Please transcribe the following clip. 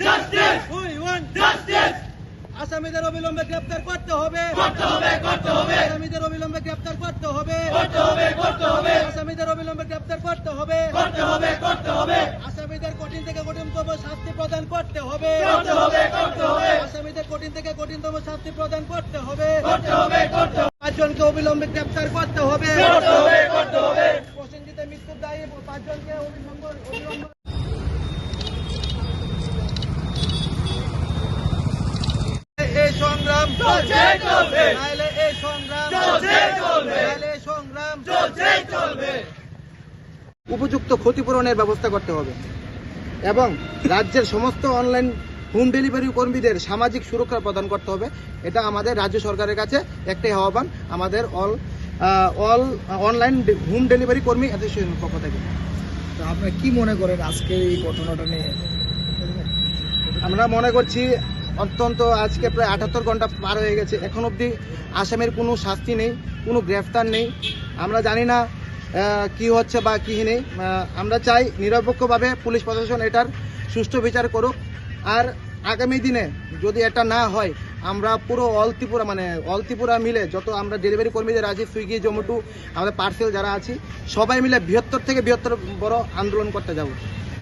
Justice we want justice আসামিদের অবিলম্বে গ্রেপ্তার করতে হবে করতে হবে করতে হবে আসামিদের অবিলম্বে গ্রেপ্তার করতে হবে করতে হবে করতে হবে আসামিদের অবিলম্বে গ্রেপ্তার করতে হবে করতে হবে করতে হবে আসামিদের কঠিন থেকে কঠিনতম শাস্তি প্রদান করতে হবে করতে হবে করতে হবে আসামিদের কঠিন থেকে কঠিনতম শাস্তি প্রদান করতে হবে করতে হবে করতে হবে পাঁচজনকে অবিলম্বে গ্রেপ্তার করতে হবে করতে হবে করতে হবে প্রসেনজিতে মৃত্যুর দায়ী পাঁচজনকে অবিলম্বে অবিলম্বে এই সংগ্রাম চলছে, চলবে। নাইলে এই সংগ্রাম চলছে, চলবে। নাইলে এই সংগ্রাম চলছে চলবে উপযুক্ত ক্ষতিপূরণের ব্যবস্থা করতে হবে এবং রাজ্যের সমস্ত অনলাইন হোম ডেলিভারি কর্মীদের সামাজিক সুরক্ষা প্রদান করতে হবে। এটা আমাদের রাজ্য সরকারের কাছে একটাই আহ্বান। আমাদের all all online home delivery কর্মী অ্যাসোসিয়েশনের পক্ষ থেকে। তো আপনি কি মনে করেন আজকে এই ঘটনাটা নিয়ে? আমরা মনে করছি অত্যন্ত আজকে প্রায় আটাত্তর ঘণ্টা পার হয়ে গেছে। এখন অবধি আসামের কোনো শাস্তি নেই, কোনো গ্রেফতার নেই। আমরা জানি না কি হচ্ছে বা কি নেই। আমরা চাই নিরপেক্ষভাবে পুলিশ প্রশাসন এটার সুষ্ঠু বিচার করুক। আর আগামী দিনে যদি এটা না হয়, আমরা পুরো অল ত্রিপুরা মানে অল ত্রিপুরা মিলে যত আমরা ডেলিভারি কর্মীদের আছি, সুইগি, জোম্যাটো, আমাদের পার্সেল যারা আছি, সবাই মিলে বৃহত্তর থেকে বৃহত্তর বড় আন্দোলন করতে যাব।